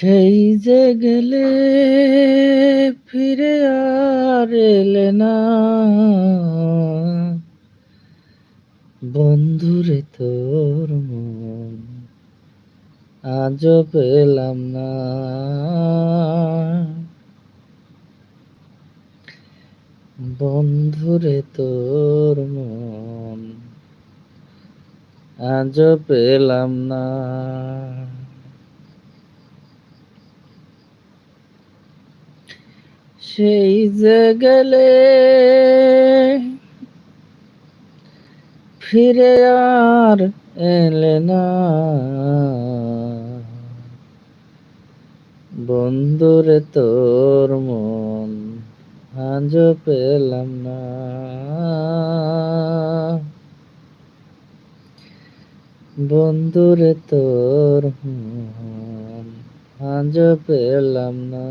সেই যে গেলে ফিরে আর এলে না। বন্ধুরে তোর মন আজও পেলাম না। বন্ধুরে তোর মন আজও পেলাম না। সেই যে গেলে ফিরে আর এলে না। বন্ধুরে তোর মন আজ পেলাম না। বন্ধুরে তোর মন পেলাম না।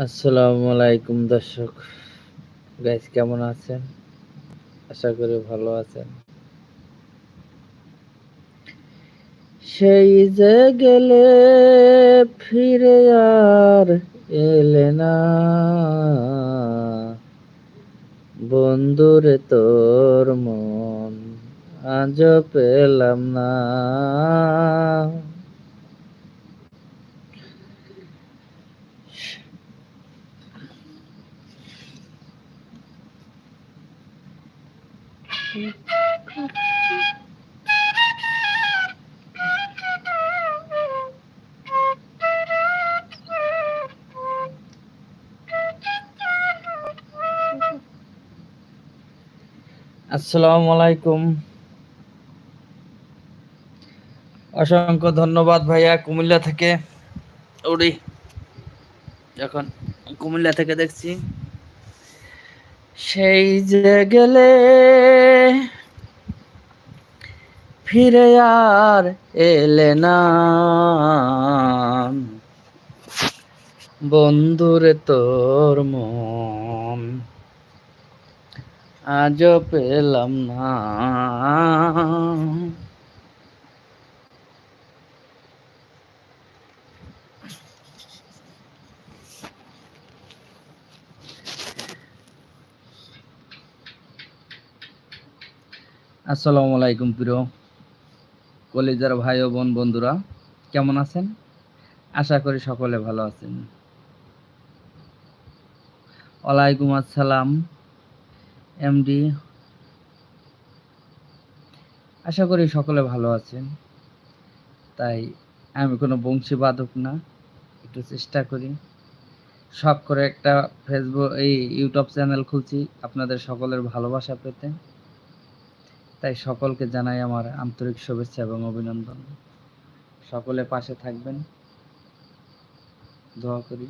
আসসালামু আলাইকুম দর্শক। গাইস কেমন আছেন? আশা করি ভালো আছেন। সেই যে গেলে ফিরে আর এলে না। বন্ধুরে তোর মন আজ পেলাম না। আসসালামু আলাইকুম। অসংখ্য ধন্যবাদ ভাইয়া কুমিল্লা থেকে। উড়ি যখন কুমিল্লা থেকে দেখছি। সেই যে গেলে ফিরে আর এলে না। বন্ধুরে তোর মন আজ পেলাম না। আসসালামু আলাইকুম প্রিয় কলেজের ভাই ও বোন বন্ধুরা, কেমন আছেন? আশা করি সকলে ভালো আছেন। ওয়ালাইকুম আসসালাম, এমডি। আশা করি সকলে ভালো আছেন। তাই আমি কোনো বংশী বাদক না, একটু চেষ্টা করি। শখ করে একটা ফেসবুক, এই ইউটিউব চ্যানেল খুলছি, আপনাদের সকলের ভালোবাসা পেতে। তাই সকলকে জানাই আমার আন্তরিক শুভেচ্ছা এবং অভিনন্দন। সকলে পাশে থাকবেন। দোয়া করি।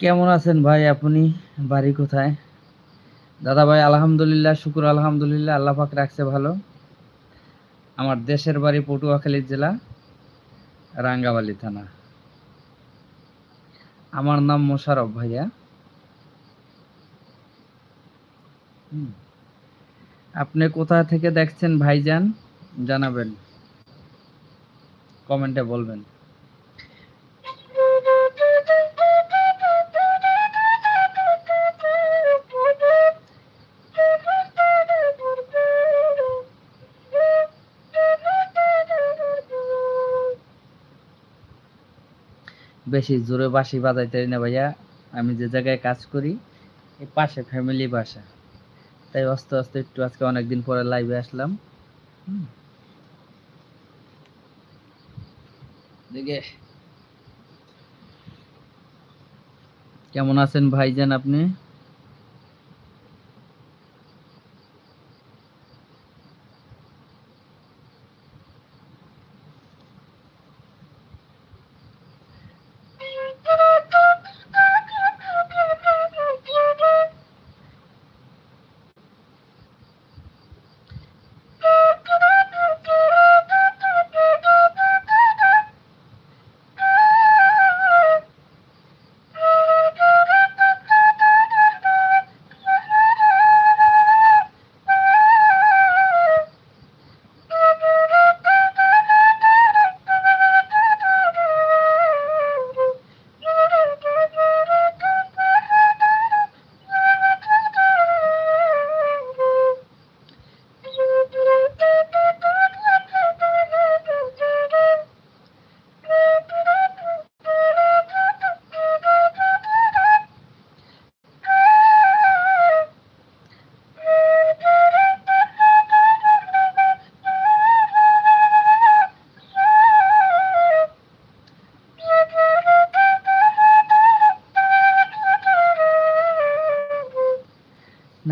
কেমন আছেন ভাই আপনি? বাড়ি কোথায়? দাদা ভাই, আলহামদুলিল্লাহ, শুকুর, আলহামদুলিল্লাহ, আল্লাহ পাক রাখছে ভালো। আমার দেশের বাড়ি পটুয়াখালী জেলা রাঙ্গাবালি থানা। আমার নাম মোশারফ ভাইয়া। আপনি কোথা থেকে দেখছেন ভাইজান? জানাবেন। কমেন্টে বলবেন। বেশি জোরে বাঁশি বাজাইতে না ভাইয়া। আমি যে জায়গায় কাজ করি, এই পাশে ফ্যামিলি বাসা। তাই আস্তে আস্তে একটু আজকে অনেকদিন পরে লাইভে আসলাম। কেমন আছেন ভাইজান আপনি?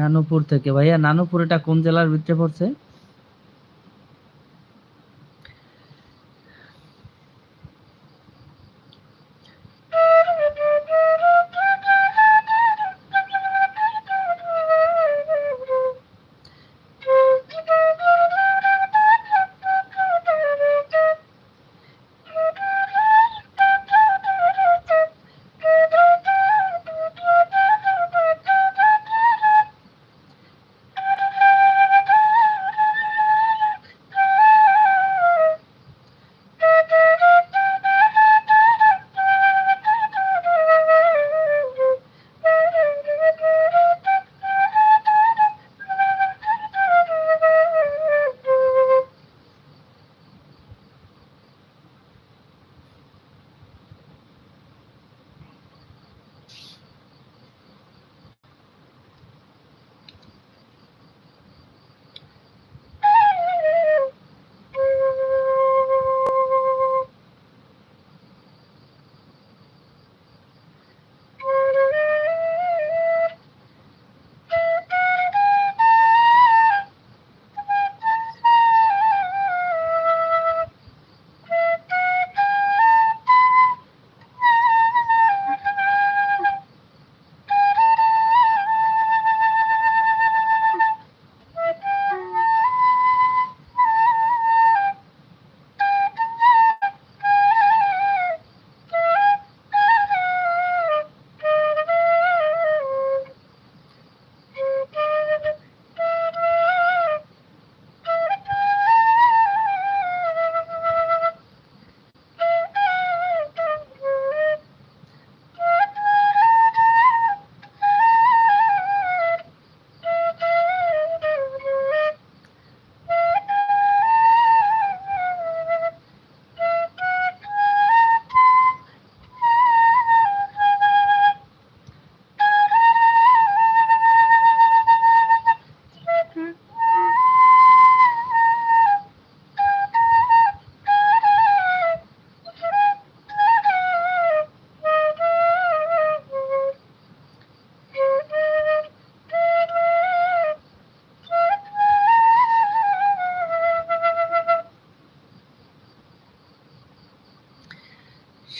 নানুপুর থেকে। ভাইয়া নানুপুর এটা কোন জেলার ভিতরে পড়ছে?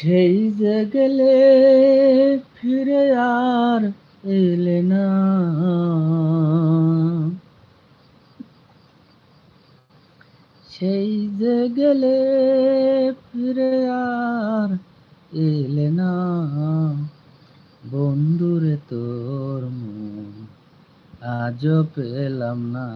সেই যে গেলে ফিরে আর এলে না। সেই যে গেলে ফিরে আর এলে না। বন্ধুরে তোর মন আজও পেলাম না।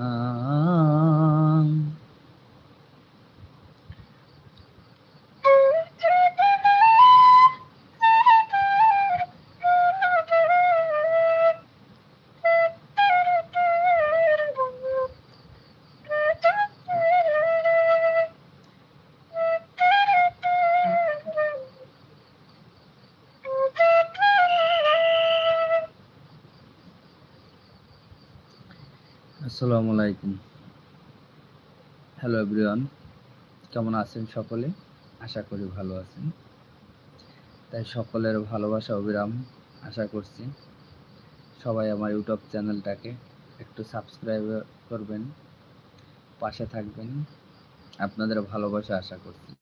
আসসালামু আলাইকুম। হ্যালো এভরিওয়ান কেমন আছেন সকলে? আশা করি ভালো আছেন। তাই সকলের ভালোবাসা, অবিরাম আশা করছি। সবাই আমার ইউটিউব চ্যানেলটাকে একটু সাবস্ক্রাইব করবেন, পাশে থাকবেন। আপনাদের ভালোবাসা আশা করছি।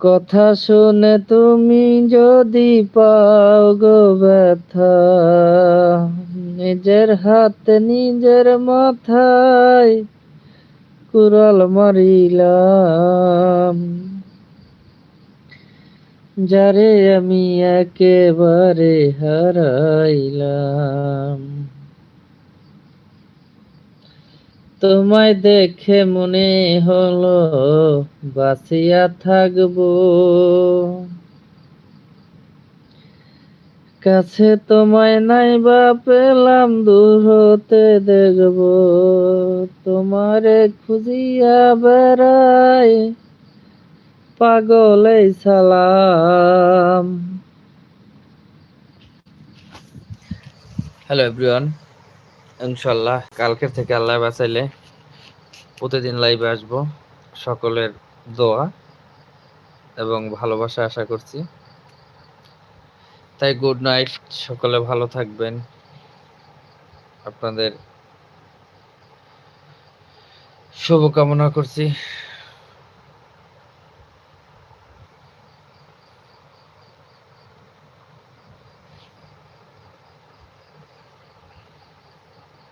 কথা শুনে তুমি যদি পাও গো ব্যথা, নিজের হাতে, নিজের মাথায় কুড়াল মারিলাম। যারে আমি একেবারে হারাইলাম। তোমায় দেখে মনে হলো, বাঁচিয়া থাকব। কাছে তোমায় নাই বা পেলাম, দূর হতে দেখব। তোমারে খুঁজিয়া বেড়াই পাগলে সালাম। হ্যালো এভরিওয়ান ইনশাল্লাহ কালকের থেকে আল্লাহ বাঁচাইলে প্রতিদিন লাইভে আসব। সকলের দোয়া এবং ভালোবাসা আশা করছি। তাই গুড নাইট সকলে ভালো থাকবেন। আপনাদের শুভকামনা করছি।